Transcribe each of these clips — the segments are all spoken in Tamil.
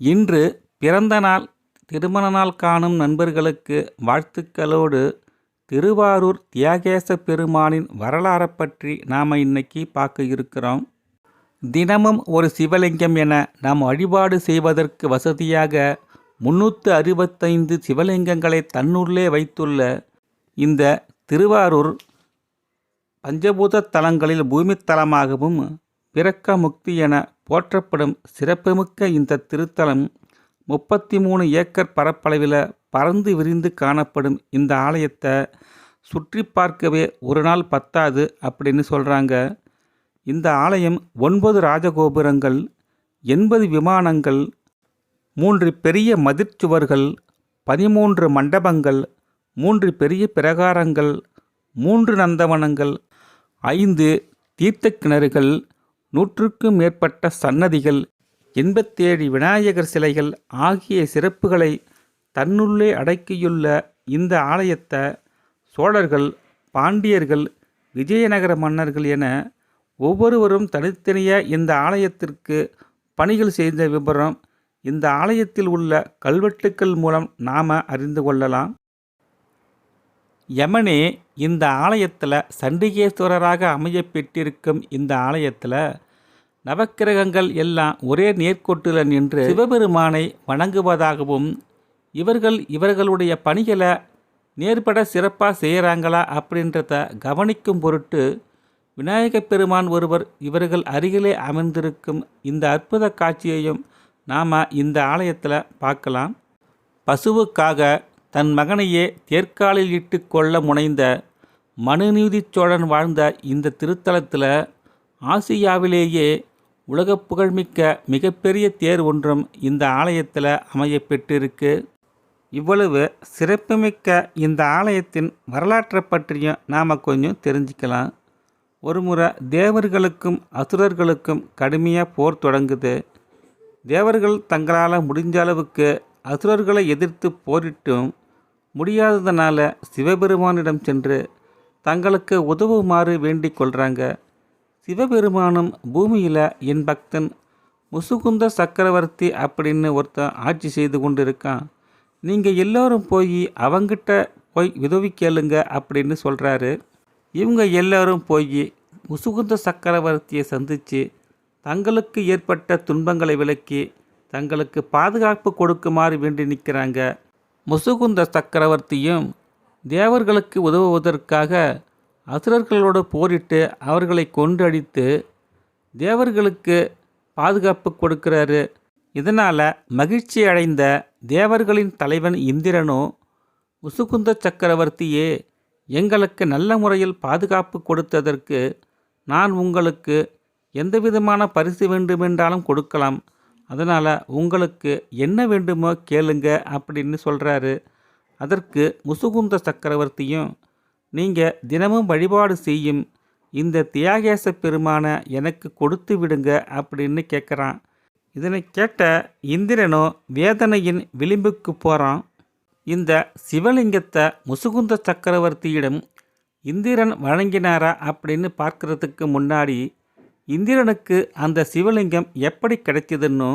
இன்று பிறந்த நாள் திருமண நாள் காணும் நண்பர்களுக்கு வாழ்த்துக்களோடு திருவாரூர் தியாகேச பெருமானின் வரலாறை பற்றி நாம் இன்னைக்கு பார்க்க இருக்கிறோம். தினமும் ஒரு சிவலிங்கம் என நாம் வழிபாடு செய்வதற்கு வசதியாக முன்னூற்று அறுபத்தைந்து சிவலிங்கங்களை தன்னுள்ளே வைத்துள்ள இந்த திருவாரூர் பஞ்சபூத தலங்களில் பூமித்தலமாகவும் பிறக்க முக்தி என போற்றப்படும் சிறப்புமிக்க இந்த திருத்தலம் முப்பத்தி மூணு ஏக்கர் பரப்பளவில் பறந்து விரிந்து காணப்படும் இந்த ஆலயத்தை சுற்றி பார்க்கவே ஒரு நாள் பத்தாது அப்படின்னு சொல்கிறாங்க இந்த ஆலயம் ஒன்பது ராஜகோபுரங்கள் எண்பது விமானங்கள் மூன்று பெரிய மதிர்ச்சுவர்கள் பதிமூன்று மண்டபங்கள் மூன்று பெரிய பிரகாரங்கள் மூன்று நந்தவனங்கள் ஐந்து தீர்த்த கிணறுகள் நூற்றுக்கும் மேற்பட்ட சன்னதிகள் எண்பத்தேழு விநாயகர் சிலைகள் ஆகிய சிறப்புகளை தன்னுள்ளே அடக்கியுள்ள இந்த ஆலயத்தை சோழர்கள் பாண்டியர்கள் விஜயநகர மன்னர்கள் என ஒவ்வொருவரும் தனித்தனியாக இந்த ஆலயத்திற்கு பணிகள் செய்த விபரம் இந்த ஆலயத்தில் உள்ள கல்வெட்டுக்கள் மூலம் நாம் அறிந்து கொள்ளலாம். யமனே இந்த ஆலயத்தில் சண்டிகேஸ்வரராக அமைய பெற்றிருக்கும் இந்த ஆலயத்தில் நவக்கிரகங்கள் எல்லாம் ஒரே நேர்கோட்டில் நின்று சிவபெருமானை வணங்குவதாகவும் இவர்கள் இவர்களுடைய பணிகளை நேர்பட சிறப்பாக செய்கிறாங்களா அப்படின்றத கவனிக்கும் பொருட்டு விநாயகப் பெருமான் ஒருவர் இவர்கள் அருகிலே அமர்ந்திருக்கும் இந்த அற்புத காட்சியையும் நாம் இந்த ஆலயத்தில் பார்க்கலாம். பசுவுக்காக தன் மகனையே தேர்க்காலில் இட்டு கொள்ள முனைந்த மனுநீதி சோழன் வாழ்ந்த இந்த திருத்தலத்தில் ஆசியாவிலேயே உலகப் புகழ்மிக்க மிகப்பெரிய தேர் ஒன்றும் இந்த ஆலயத்தில் அமையப்பெற்றிருக்கு இவ்வளவு சிறப்புமிக்க இந்த ஆலயத்தின் வரலாற்றை பற்றியும் நாம் கொஞ்சம் தெரிஞ்சுக்கலாம். ஒரு முறை தேவர்களுக்கும் அசுரர்களுக்கும் கடுமையாக போர் தொடங்குது. தேவர்கள் தங்களால் முடிஞ்ச அளவுக்கு அசுரர்களை எதிர்த்து போரிட்டும் முடியாததுனால சிவபெருமானிடம் சென்று தங்களுக்கு உதவுமாறு வேண்டிக் கொள்கிறாங்க சிவபெருமானும் பூமியில் என் பக்தன் முசுகுந்த சக்கரவர்த்தி அப்படின்னு ஒருத்தன் ஆட்சி செய்து கொண்டு இருக்கான் நீங்கள் எல்லோரும் போய் அவங்கிட்ட போய் உதவி கேளுங்க அப்படின்னு சொல்கிறாரு இவங்க எல்லோரும் போய் முசுகுந்த சக்கரவர்த்தியை சந்தித்து தங்களுக்கு ஏற்பட்ட துன்பங்களை விலக்கி தங்களுக்கு பாதுகாப்பு கொடுக்குமாறு வேண்டி நிற்கிறாங்க முசுகுந்த சக்கரவர்த்தியும் தேவர்களுக்கு உதவுவதற்காக அசுரர்களோடு போரிட்டு அவர்களை கொன்றடித்து தேவர்களுக்கு பாதுகாப்பு கொடுக்கிறாரு. இதனால் மகிழ்ச்சி அடைந்த தேவர்களின் தலைவன் இந்திரனோ முசுகுந்த சக்கரவர்த்தியே எங்களுக்கு நல்ல முறையில் பாதுகாப்பு கொடுத்ததற்கு நான் உங்களுக்கு எந்த விதமான பரிசு வேண்டுமென்றாலும் கொடுக்கலாம். அதனால் உங்களுக்கு என்ன வேண்டுமோ கேளுங்க அப்படின்னு சொல்கிறாரு அதற்கு முசுகுந்த சக்கரவர்த்தியும் நீங்கள் தினமும் வழிபாடு செய்யும் இந்த தியாகேச பெருமானை எனக்கு கொடுத்து விடுங்க அப்படின்னு கேட்குறான். இதனை கேட்ட இந்திரனோ வேதனையின் விளிம்புக்கு போகிறான் இந்த சிவலிங்கத்தை முசுகுந்த சக்கரவர்த்தியிடம் இந்திரன் வழங்கினாரா? அப்படின்னு பார்க்கறதுக்கு முன்னாடி இந்திரனுக்கு அந்த சிவலிங்கம் எப்படி கிடைத்ததுன்னு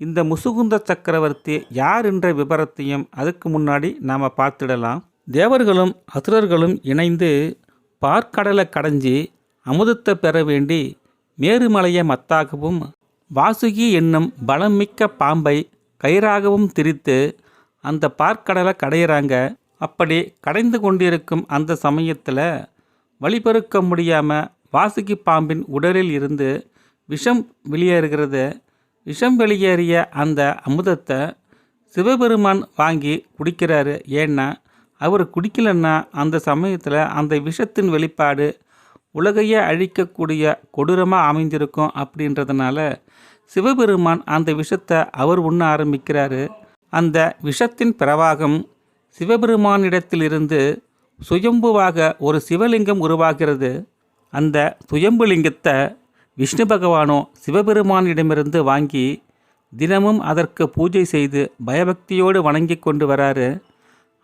இந்த முசுகுந்த சக்கரவர்த்தி யார் என்ற விபரத்தையும் அதுக்கு முன்னாடி நாம் பார்த்துடலாம். தேவர்களும் அசுரர்களும் இணைந்து பார்க்கடலை கடைஞ்சி அமுதத்தை பெற வேண்டி மேருமலையை மத்தாகவும் வாசுகி என்னும் பலம் மிக்க பாம்பை கயிறாகவும் திரித்து அந்த பார்க்கடலை கடையிறாங்க. அப்படி கடைந்து கொண்டிருக்கும் அந்த சமயத்தில் வழிபெருக்க முடியாமல் வாசுகி பாம்பின் உடலில் இருந்து விஷம் வெளியேறுகிறது. விஷம் வெளியேறிய அந்த அமுதத்தை சிவபெருமான் வாங்கி குடிக்கிறாரு. ஏன்னா அவர் குடிக்கலன்னா அந்த சமயத்தில் அந்த விஷத்தின் வெளிப்பாடு உலகையே அழிக்கக்கூடிய கொடூரமாக அமைந்திருக்கும் அப்படின்றதுனால சிவபெருமான் அந்த விஷத்தை அவர் உண்ண ஆரம்பிக்கிறாரு. அந்த விஷத்தின் பிரவாகம் சிவபெருமானிடத்திலிருந்து சுயம்புவாக ஒரு சிவலிங்கம் உருவாகிறது. அந்த சுயம்புலிங்கத்தை விஷ்ணு பகவானோ சிவபெருமானிடமிருந்து வாங்கி தினமும் அதற்கு பூஜை செய்து பயபக்தியோடு வணங்கி கொண்டு வராரு.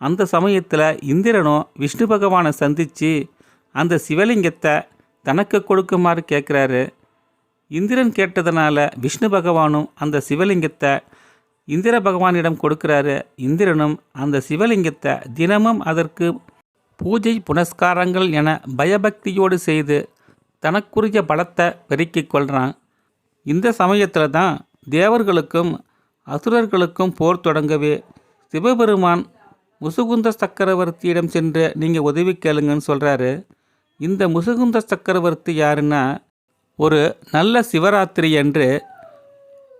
அந்த சமயத்தில் இந்திரனோ விஷ்ணு பகவானை சந்தித்து அந்த சிவலிங்கத்தை தனக்கு கொடுக்குமாறு கேட்குறாரு இந்திரன் கேட்டதனால விஷ்ணு பகவானும் அந்த சிவலிங்கத்தை இந்திர பகவானிடம் கொடுக்குறாரு. இந்திரனும் அந்த சிவலிங்கத்தை தினமும் அதற்கு பூஜை புனஸ்காரங்கள் என பயபக்தியோடு செய்து தனக்குரிய பலத்தை பெருக்கிக் கொள்கிறான் இந்த சமயத்தில் தான் தேவர்களுக்கும் அசுரர்களுக்கும் போர் தொடங்கவே சிவபெருமான் முசுகுந்த சக்கரவர்த்தியிடம் சென்று நீங்கள் உதவி கேளுங்கன்னு சொல்கிறாரு இந்த முசுகுந்த சக்கரவர்த்தி யாருன்னா ஒரு நல்ல சிவராத்திரி அன்று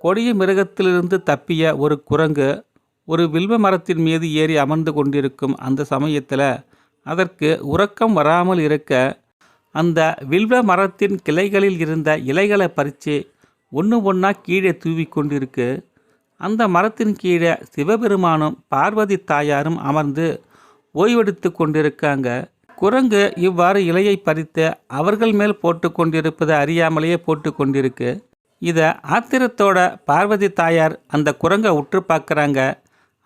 கொடிய மிருகத்திலிருந்து தப்பிய ஒரு குரங்கு ஒரு வில்வ மரத்தின் மீது ஏறி அமர்ந்து கொண்டிருக்கும் அந்த சமயத்தில் அதற்கு உறக்கம் வராமல் இருக்க அந்த வில்வ மரத்தின் கிளைகளில் இருந்த இலைகளை பறித்து ஒன்று ஒன்றா கீழே தூவி கொண்டிருக்கு. அந்த மரத்தின் கீழே சிவபெருமானும் பார்வதி தாயாரும் அமர்ந்து ஓய்வெடுத்து கொண்டிருக்காங்க. குரங்கு இவ்வாறு இலையை பறித்து அவர்கள் மேல் போட்டு கொண்டிருப்பதை அறியாமலேயே போட்டு கொண்டிருக்கு. இதை ஆத்திரத்தோட பார்வதி தாயார் அந்த குரங்கை உற்று பார்க்குறாங்க.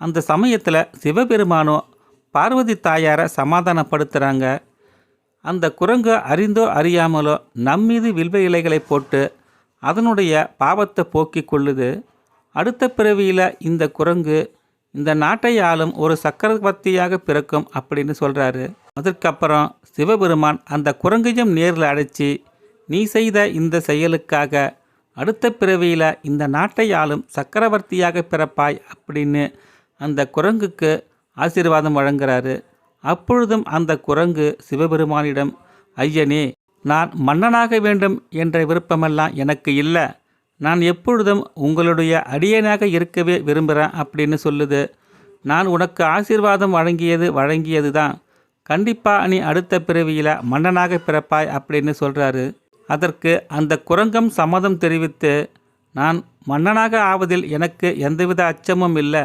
அந்த சமயத்தில் சிவபெருமானும் பார்வதி தாயாரை சமாதானப்படுத்துகிறாங்க அந்த குரங்கு அறிந்தோ அறியாமலோ நம்மீது வில்வ இலைகளை போட்டு அதனுடைய பாவத்தை போக்கிக் கொள்ளுது. அடுத்த பிறவியில் இந்த குரங்கு இந்த நாட்டை ஆளும் ஒரு சக்கரவர்த்தியாக பிறக்கும் அப்படின்னு சொல்கிறாரு அதற்கப்புறம் சிவபெருமான் அந்த குரங்கையும் நேரில் அழைச்சி நீ செய்த இந்த செயலுக்காக அடுத்த பிறவியில் இந்த நாட்டை ஆளும் சக்கரவர்த்தியாக பிறப்பாய் அப்படின்னு அந்த குரங்குக்கு ஆசீர்வாதம் வழங்குகிறாரு அப்பொழுதும் அந்த குரங்கு சிவபெருமானிடம் ஐயனே நான் மன்னனாக வேண்டும் என்ற விருப்பமெல்லாம் எனக்கு இல்லை. நான் எப்பொழுதும் உங்களுடைய அடியனாக இருக்கவே விரும்புகிறேன் அப்படின்னு சொல்லுது. நான் உனக்கு ஆசீர்வாதம் வழங்கியது வழங்கியது தான் கண்டிப்பாக நீ அடுத்த பிறவியில் மன்னனாக பிறப்பாய் அப்படின்னு சொல்கிறாரு அதற்கு அந்த குரங்கம் சம்மதம் தெரிவித்து நான் மன்னனாக ஆவதில் எனக்கு எந்தவித அச்சமும் இல்லை.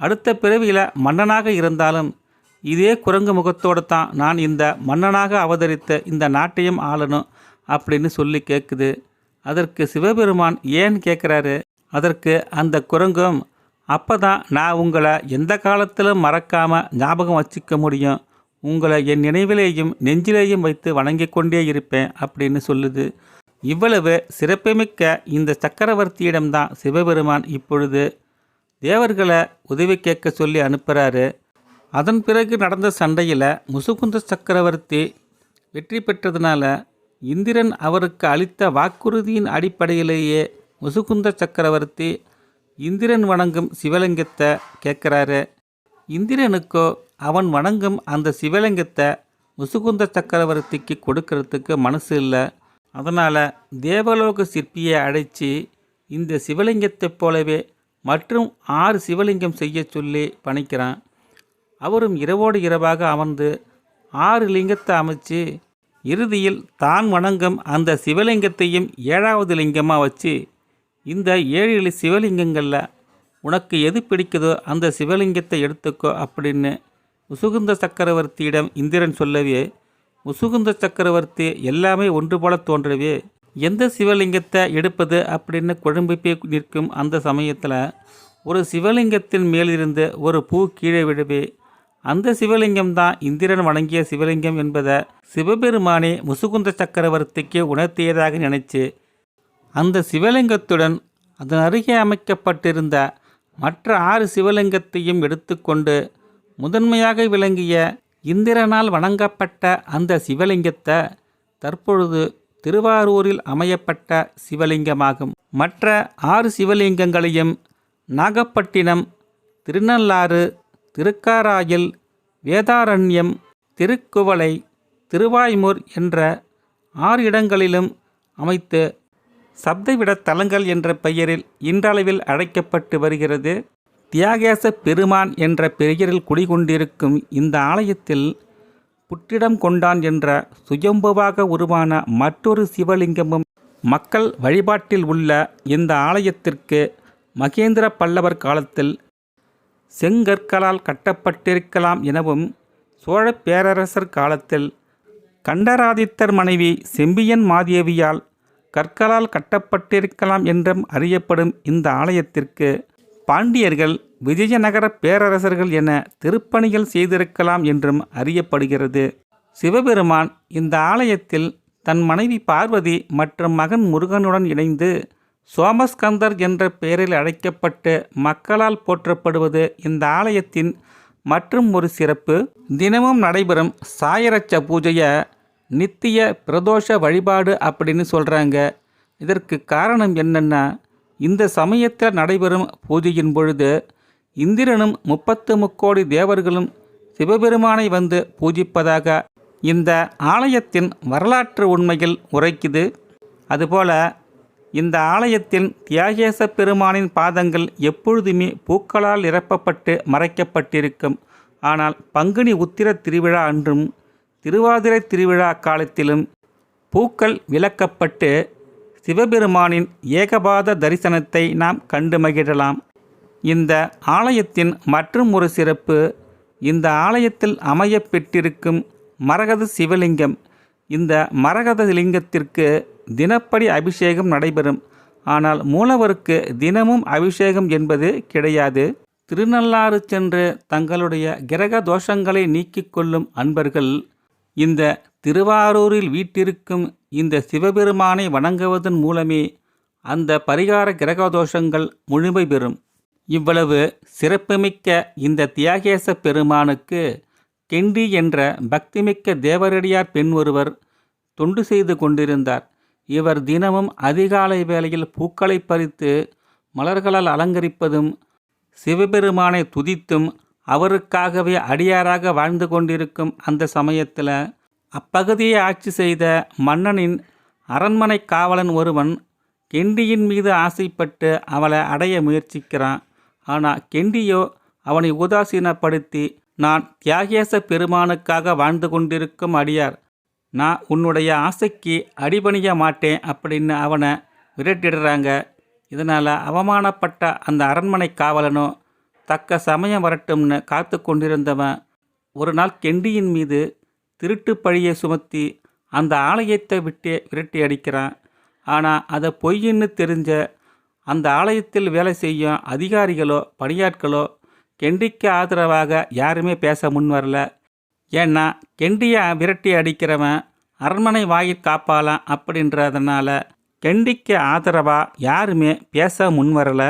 அடுத்த பிறவியில் மன்னனாக இருந்தாலும் இதே குரங்கு முகத்தோடு தான் நான் இந்த மன்னனாக அவதரித்த இந்த நாட்டையும் ஆளணும் அப்படின்னு சொல்லி கேட்குது அதற்கு சிவபெருமான் ஏன் கேட்குறாரு அதற்கு அந்த குரங்கும் அப்போ தான் நான் உங்களை எந்த காலத்திலும் மறக்காமல் ஞாபகம் வச்சுக்க முடியும். உங்களை என் நினைவிலேயும் நெஞ்சிலேயும் வைத்து வணங்கிக் கொண்டே இருப்பேன் அப்படின்னு சொல்லுது. இவ்வளவு சிறப்புமிக்க இந்த சக்கரவர்த்தியிடம்தான் சிவபெருமான் இப்பொழுது தேவர்களை உதவி கேட்க சொல்லி அனுப்புகிறாரு அதன் பிறகு நடந்த சண்டையில் முசுகுந்த சக்கரவர்த்தி வெற்றி பெற்றதுனால இந்திரன் அவருக்கு அளித்த வாக்குறுதியின் அடிப்படையிலேயே முசுகுந்த சக்கரவர்த்தி இந்திரன் வணங்கும் சிவலிங்கத்தை கேட்குறாரு. இந்திரனுக்கோ அவன் வணங்கும் அந்த சிவலிங்கத்தை முசுகுந்த சக்கரவர்த்திக்கு கொடுக்கறதுக்கு மனசு இல்லை. அதனால் தேவலோக சிற்பியை அழைச்சி இந்த சிவலிங்கத்தைப் போலவே மற்றும் ஆறு சிவலிங்கம் செய்ய சொல்லி பணிக்கிறான். அவரும் இரவோடு இரவாக அமர்ந்து ஆறு லிங்கத்தை அமைச்சு இறுதியில் தான் வணங்கும் அந்த சிவலிங்கத்தையும் ஏழாவது லிங்கமாக வச்சு இந்த ஏழு சிவலிங்கங்களில் உனக்கு எது பிடிக்குதோ அந்த சிவலிங்கத்தை எடுத்துக்கோ அப்படின்னு முசுகுந்த சக்கரவர்த்தியிடம் இந்திரன் சொல்லவே முசுகுந்த சக்கரவர்த்தி எல்லாமே ஒன்று போல தோன்றவே. எந்த சிவலிங்கத்தை எடுப்பது அப்படின்னு குழம்பு போய் நிற்கும் அந்த சமயத்தில் ஒரு சிவலிங்கத்தின் மேலிருந்து ஒரு பூ கீழே விழவே அந்த சிவலிங்கம் தான் இந்திரன் வணங்கிய சிவலிங்கம் என்பதை சிவபெருமானே முசுகுந்த சக்கரவர்த்திக்கு உணர்த்தியதாக நினைச்சு அந்த சிவலிங்கத்துடன் அதன் அருகே அமைக்கப்பட்டிருந்த மற்ற ஆறு சிவலிங்கத்தையும் எடுத்துக்கொண்டு முதன்மையாக விளங்கிய இந்திரனால் வணங்கப்பட்ட அந்த சிவலிங்கத்தை தற்பொழுது திருவாரூரில் அமையப்பட்ட சிவலிங்கமாகும். மற்ற ஆறு சிவலிங்கங்களையும் நாகப்பட்டினம் திருநள்ளாறு திருக்காராயில் வேதாரண்யம் திருக்குவளை திருவாய்மூர் என்ற ஆறு இடங்களிலும் அமைத்து சப்தவிட தலங்கள் என்ற பெயரில் இன்றளவில் அழைக்கப்பட்டு வருகிறது. தியாகேச பெருமான் என்ற பெயரில் குடிகொண்டிருக்கும் இந்த ஆலயத்தில் புற்றிடம் கொண்டான் என்ற சுயம்புவாக உருவான மற்றொரு சிவலிங்கமும் மக்கள் வழிபாட்டில் உள்ள இந்த ஆலயத்திற்கு மகேந்திர பல்லவர் காலத்தில் செங்கற்களால் கட்டப்பட்டிருக்கலாம் எனவும் சோழ பேரரசர் காலத்தில் கண்டராதித்தர் மனைவி செம்பியன் மாதேவியால் கற்களால் கட்டப்பட்டிருக்கலாம் என்றும் அறியப்படும் இந்த ஆலயத்திற்கு பாண்டியர்கள் விஜயநகர பேரரசர்கள் என திருப்பணிகள் செய்திருக்கலாம் என்றும் அறியப்படுகிறது. சிவபெருமான் இந்த ஆலயத்தில் தன் மனைவி பார்வதி மற்றும் மகன் முருகனுடன் இணைந்து சோமஸ்கந்தர் என்ற பெயரில் அழைக்கப்பட்டு மக்களால் போற்றப்படுவது இந்த ஆலயத்தின் மற்றும் ஒரு சிறப்பு. தினமும் நடைபெறும் சாயரட்ச பூஜையை நித்திய பிரதோஷ வழிபாடு அப்படின்னு சொல்கிறாங்க இதற்கு காரணம் என்னென்னா இந்த சமயத்தில் நடைபெறும் பூஜையின் பொழுது இந்திரனும் முப்பத்து முக்கோடி தேவர்களும் சிவபெருமானை வந்து பூஜிப்பதாக இந்த ஆலயத்தின் வரலாற்று உண்மையில் உரைக்குது. அதுபோல இந்த ஆலயத்தின் தியாகேச பெருமானின் பாதங்கள் எப்பொழுதுமே பூக்களால் நிரப்பப்பட்டு மறைக்கப்பட்டிருக்கும். ஆனால் பங்குனி உத்திர திருவிழா அன்றும் திருவாதிரை திருவிழா காலத்திலும் பூக்கள் விளக்கப்பட்டு சிவபெருமானின் ஏகபாத தரிசனத்தை நாம் கண்டு மகிழலாம். இந்த ஆலயத்தின் மற்றும் ஒரு சிறப்பு இந்த ஆலயத்தில் அமையப்பெற்றிருக்கும் மரகத சிவலிங்கம். இந்த மரகத லிங்கத்திற்கு தினப்படி அபிஷேகம் நடைபெறும். ஆனால் மூலவருக்கு தினமும் அபிஷேகம் என்பது கிடையாது. திருநள்ளாறு சென்று தங்களுடைய கிரக தோஷங்களை நீக்கிக் கொள்ளும் அன்பர்கள் இந்த திருவாரூரில் வீட்டிருக்கும் இந்த சிவபெருமானை வணங்குவதன் மூலமே அந்த பரிகார கிரக தோஷங்கள் முழுமை பெறும். இவ்வளவு சிறப்புமிக்க இந்த தியாகேச பெருமானுக்கு கெண்டி என்ற பக்திமிக்க தேவரடியார் பெண் ஒருவர் தொண்டு செய்து கொண்டிருந்தார். இவர் தினமும் அதிகாலை வேளையில் பூக்களை பறித்து மலர்களால் அலங்கரிப்பதும் சிவபெருமானை துதித்தும் அவருக்காகவே அடியாராக வாழ்ந்து கொண்டிருக்கும் அந்த சமயத்தில் அப்பகுதியை ஆட்சி செய்த மன்னனின் அரண்மனை காவலன் ஒருவன் கெண்டியின் மீது ஆசைப்பட்டு அவளை அடைய முயற்சிக்கிறான். ஆனால் கெண்டியோ அவனை உதாசீனப்படுத்தி நான் தியாகேச பெருமானுக்காக வாழ்ந்து கொண்டிருக்கும் அடியார். நான் உன்னுடைய ஆசைக்கு அடிபணிய மாட்டேன் அப்படின்னு அவனை விரட்டிடுறாங்க. இதனால் அவமானப்பட்ட அந்த அரண்மனை காவலனோ தக்க சமயம் வரட்டும்னு காத்து கொண்டிருந்தவன். ஒரு நாள் கெண்டியின் மீது திருட்டு பழியை சுமத்தி அந்த ஆலயத்தை விட்டு விரட்டி அடிக்கிறான். ஆனால் அதை பொய்ன்னு தெரிஞ்ச அந்த ஆலயத்தில் வேலை செய்யும் அதிகாரிகளோ பணியாட்களோ கெண்டிக்கு ஆதரவாக யாருமே பேச முன் வரல. ஏன்னா கெண்டியை விரட்டி அடிக்கிறவன் அரண்மனை வாயில் காப்பாலாம் அப்படின்றதுனால கெண்டிக்கு ஆதரவாக யாருமே பேச முன் வரல.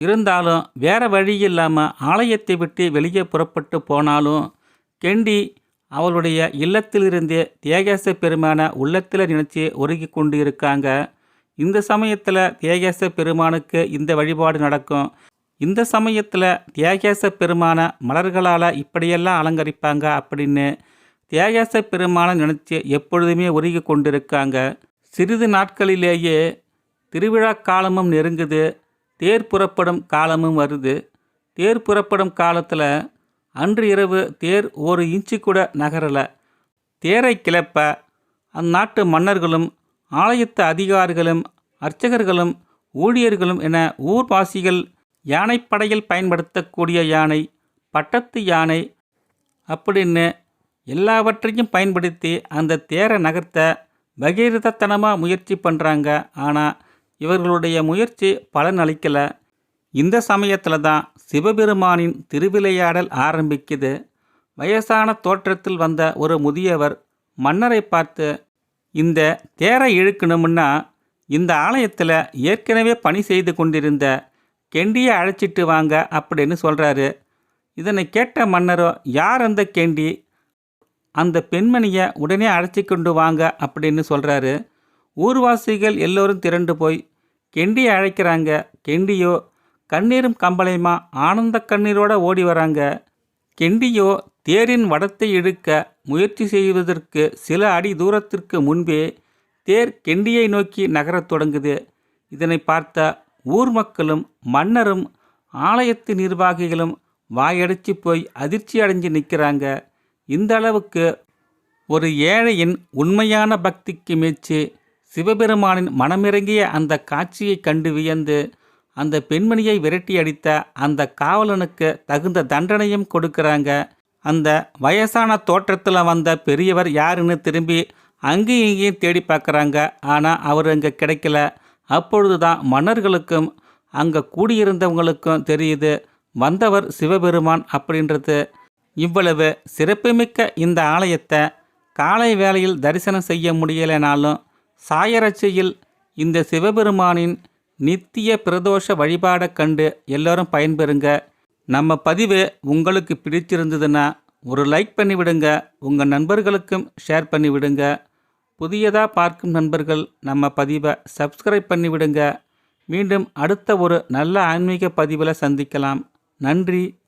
இருந்தாலும் வேற வழி இல்லாமல் ஆலயத்தை விட்டு வெளியே புறப்பட்டு போனாலும் கெண்டி அவளுடைய இல்லத்திலிருந்தே தேகேச பெருமான உள்ளத்தில் நினச்சி உருகி கொண்டு இருக்காங்க இந்த சமயத்தில் தேகேச பெருமானுக்கு இந்த வழிபாடு நடக்கும். இந்த சமயத்தில் தியாகேச பெருமான மலர்களால் இப்படியெல்லாம் அலங்கரிப்பாங்க அப்படின்னு தியாகேச பெருமானை நினச்சி எப்பொழுதுமே உருகி கொண்டிருக்காங்க. சிறிது நாட்களிலேயே திருவிழா காலமும் நெருங்குது. தேர் புறப்படும் காலமும் வருது. தேர் புறப்படும் காலத்தில் அன்று இரவு தேர் ஒரு இன்ச்சு கூட நகரலை. தேரை கிளப்ப அந்நாட்டு மன்னர்களும் ஆலயத்து அதிகாரிகளும் அர்ச்சகர்களும் ஊழியர்களும் என ஊர்வாசிகள் யானைப்படையில் பயன்படுத்தக்கூடிய யானை பட்டத்து யானை அப்படின்னு எல்லாவற்றையும் பயன்படுத்தி அந்த தேரை நகர்த்த பகீரதத்தனமாக முயற்சி பண்ணுறாங்க ஆனால் இவர்களுடைய முயற்சி பலன் அளிக்கலை இந்த சமயத்தில் தான் சிவபெருமானின் திருவிளையாடல் ஆரம்பிக்குது. வயசான தோற்றத்தில் வந்த ஒரு முதியவர் மன்னரை பார்த்து இந்த தேரை இழுக்கணும்னா இந்த ஆலயத்தில் ஏற்கனவே பணி செய்து கொண்டிருந்த கெண்டியை அழைச்சிட்டு வாங்க அப்படின்னு சொல்கிறாரு இதனை கேட்ட மன்னரோ யார் அந்த கெண்டி? அந்த பெண்மணியை உடனே அழைச்சி கொண்டு வாங்க அப்படின்னு சொல்கிறாரு ஊர்வாசிகள் எல்லோரும் திரண்டு போய் கெண்டியை அழைக்கிறாங்க. கெண்டியோ கண்ணீரும் கம்பளையுமா? ஆனந்த கண்ணீரோட ஓடி வராங்க. கெண்டியோ தேரின் வடத்தை இழுக்க முயற்சி செய்வதற்கு சில அடி தூரத்திற்கு முன்பே தேர் கெண்டியை நோக்கி நகரத் தொடங்குது. இதனை பார்த்த ஊர் மக்களும் மன்னரும் ஆலயத்து நிர்வாகிகளும் வாயடிச்சு போய் அதிர்ச்சி அடைஞ்சு நிற்கிறாங்க இந்த அளவுக்கு ஒரு ஏழையின் உண்மையான பக்திக்கு மெச்சி சிவபெருமானின் மனமிறங்கிய அந்த காட்சியை கண்டு வியந்து அந்த பெண்மணியை விரட்டி அடித்த அந்த காவலனுக்கு தகுந்த தண்டனையும் கொடுக்குறாங்க. அந்த வயசான தோற்றத்தில் வந்த பெரியவர் யாருன்னு திரும்பி அங்கேயும் இங்கேயும் தேடி பார்க்குறாங்க. ஆனால் அவர் அங்கே கிடைக்கல. அப்பொழுது தான் மன்னர்களுக்கும் அங்கே கூடியிருந்தவங்களுக்கும் தெரியுது வந்தவர் சிவபெருமான் அப்படின்றது. இவ்வளவு சிறப்புமிக்க இந்த ஆலயத்தை காலை வேளையில் தரிசனம் செய்ய முடியலைனாலும் சாயரட்சியில் இந்த சிவபெருமானின் நித்திய பிரதோஷ வழிபாடை கண்டு எல்லோரும் பயன்பெறுங்க. நம்ம பதிவு உங்களுக்கு பிடிச்சிருந்ததுன்னா ஒரு லைக் பண்ணி விடுங்க உங்கள் நண்பர்களுக்கும் ஷேர் பண்ணி விடுங்க புதியதாக பார்க்கும் நண்பர்கள் நம்ம பதிவை சப்ஸ்கிரைப் பண்ணி விடுங்க மீண்டும் அடுத்த ஒரு நல்ல ஆன்மீக பதிவில் சந்திக்கலாம். நன்றி